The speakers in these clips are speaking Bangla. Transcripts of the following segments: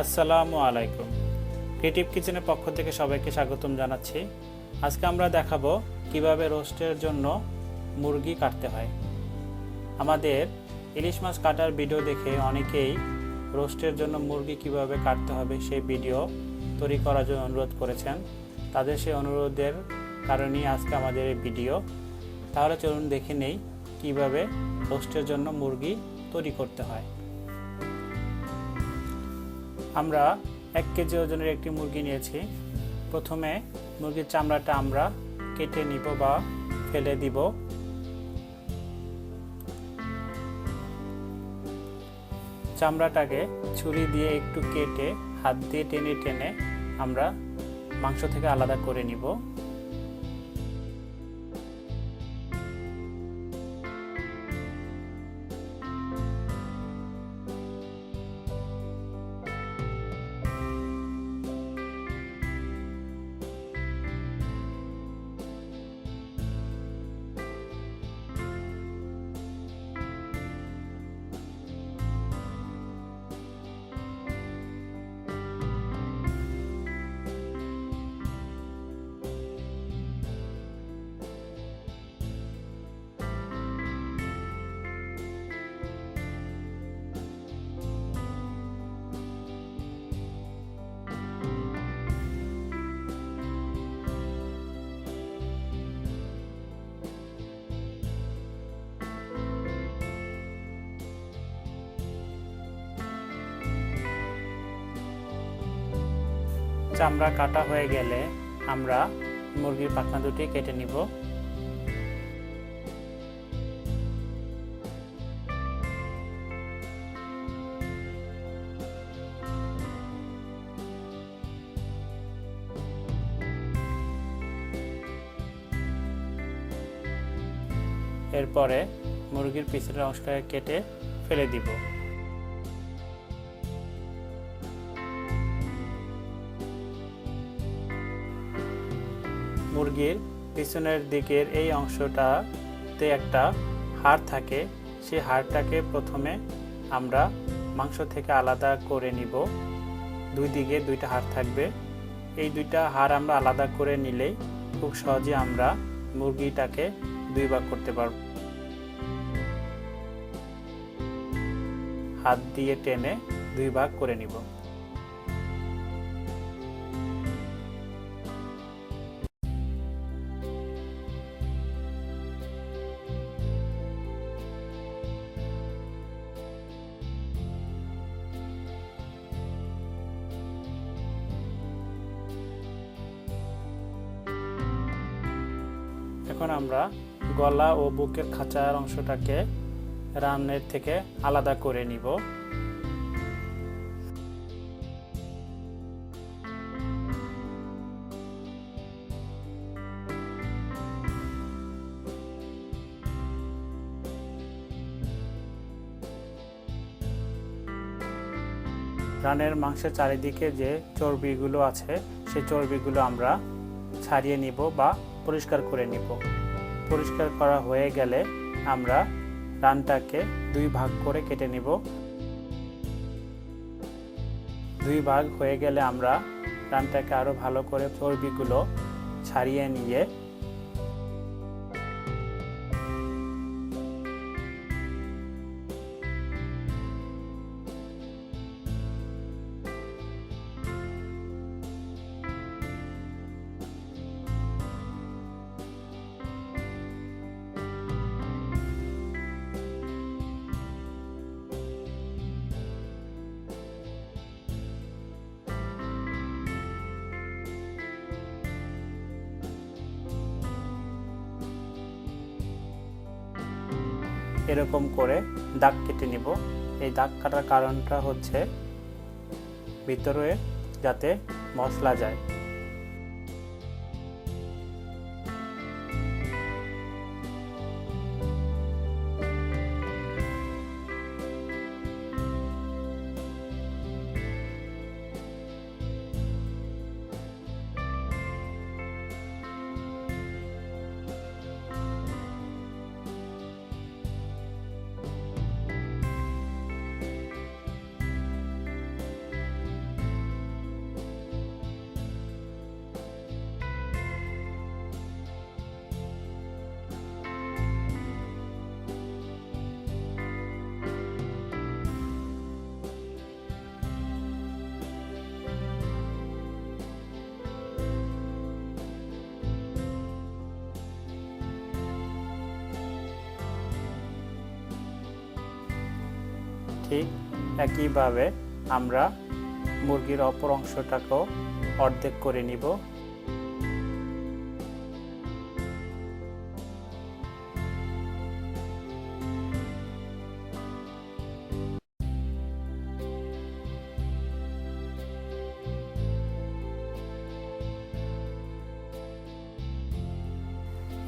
আসসালামু আলাইকুম। ক্রিয়েটিভ কিচেনের পক্ষ থেকে সবাইকে স্বাগতম জানাচ্ছি। আজকে আমরা দেখাবো কীভাবে রোস্টের জন্য মুরগি কাটতে হয়। আমাদের ইলিশ মাছ কাটার ভিডিও দেখে অনেকেই রোস্টের জন্য মুরগি কীভাবে কাটতে হবে সেই ভিডিও তৈরি করার জন্য অনুরোধ করেছেন। তাদের সেই অনুরোধের কারণেই আজকে আমাদের এই ভিডিও। তাহলে চলুন দেখে নেই কীভাবে রোস্টের জন্য মুরগি তৈরি করতে হয়। আমরা এক কেজি ওজনের একটি মুরগি নিয়েছি। প্রথমে মুরগির চামড়াটা আমরা কেটে নিব বা ফেলে দিব। চামড়াটাকে ছুরি দিয়ে একটু কেটে হাত দিয়ে টেনে টেনে আমরা মাংস থেকে আলাদা করে নিব। চামড়া কাটা হয়ে গেলে আমরা মুরগির পাখনা দুটি কেটে নিব। এরপরে মুরগির পিছনের অংশটাকে কেটে ফেলে দিব। মুরগির পিছনের দিকের এই অংশটাতে একটা হাড় থাকে। সেই হাড়টাকে প্রথমে আমরা মাংস থেকে আলাদা করে নিব। দুই দিকে দুইটা হাড় থাকবে। এই দুইটা হাড় আমরা আলাদা করে নিলেই খুব সহজে আমরা মুরগিটাকে দুই ভাগ করতে পারব। হাত দিয়ে টেনে দুই ভাগ করে নিব। এখন আমরা গলা ও বুকের খাঁচার অংশটাকে রানের থেকে আলাদা করে নিব। রানের মাংসের চারিদিকে যে চর্বিগুলো আছে, সেই চর্বিগুলো আমরা ছাড়িয়ে নিব বা পরিষ্কার করে নিব। পরিষ্কার করা হয়ে গেলে আমরা রানটাকে দুই ভাগ করে কেটে নিব। দুই ভাগ হয়ে গেলে আমরা রানটাকে আরও ভালো করে চর্বিগুলো ছাড়িয়ে নিয়ে এরকম করে দাগ কেটে নিব। এই দাগ কাটার কারণটা হচ্ছে ভিতরে যাতে মশলা যায়। ঠিক একইভাবে আমরা মুরগির অপর অংশটাকেও অর্ধেক করে নিব।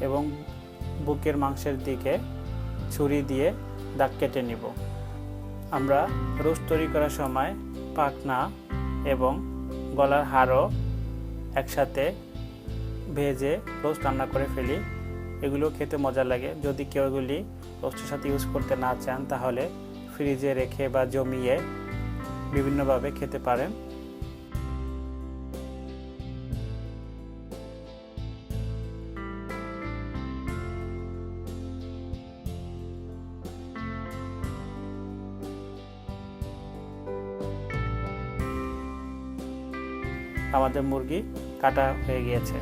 এবং বুকের মাংসের দিকে ছুরি দিয়ে দাগ কেটে নিব। আমরা রোস্ট তৈরি করার সময় পাখনা এবং গলার হাড়ও একসাথে ভেজে রোস্ট রান্না করে ফেলি। এগুলো খেতে মজা লাগে। যদি কেউ এগুলি রোস্টের সাথে ইউজ করতে না চান, তাহলে ফ্রিজে রেখে বা জমিয়ে বিভিন্নভাবে খেতে পারেন। আমাদের মুরগি কাটা হয়ে গিয়েছে।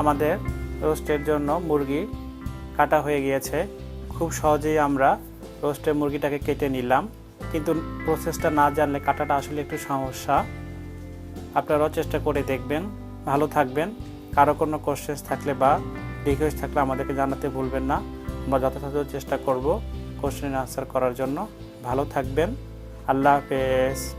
আমাদের রোস্টের জন্য মুরগি কাটা হয়ে গিয়েছে। খুব সহজেই আমরা রোস্টের মুরগিটাকে কেটে নিলাম। কিন্তু প্রসেসটা না জানলে কাটাটা আসলে একটু সমস্যা। আপনারাও চেষ্টা করে দেখবেন। ভালো থাকবেন। কারও কোনো কোশ্চেন্স থাকলে বা রিকোয়েস্ট থাকলে আমাদেরকে জানাতে ভুলবেন না। আমরা যথাযথ চেষ্টা করব কোশ্চেন আনসার করার জন্য। ভালো থাকবেন। আল্লাহ হাফেজ।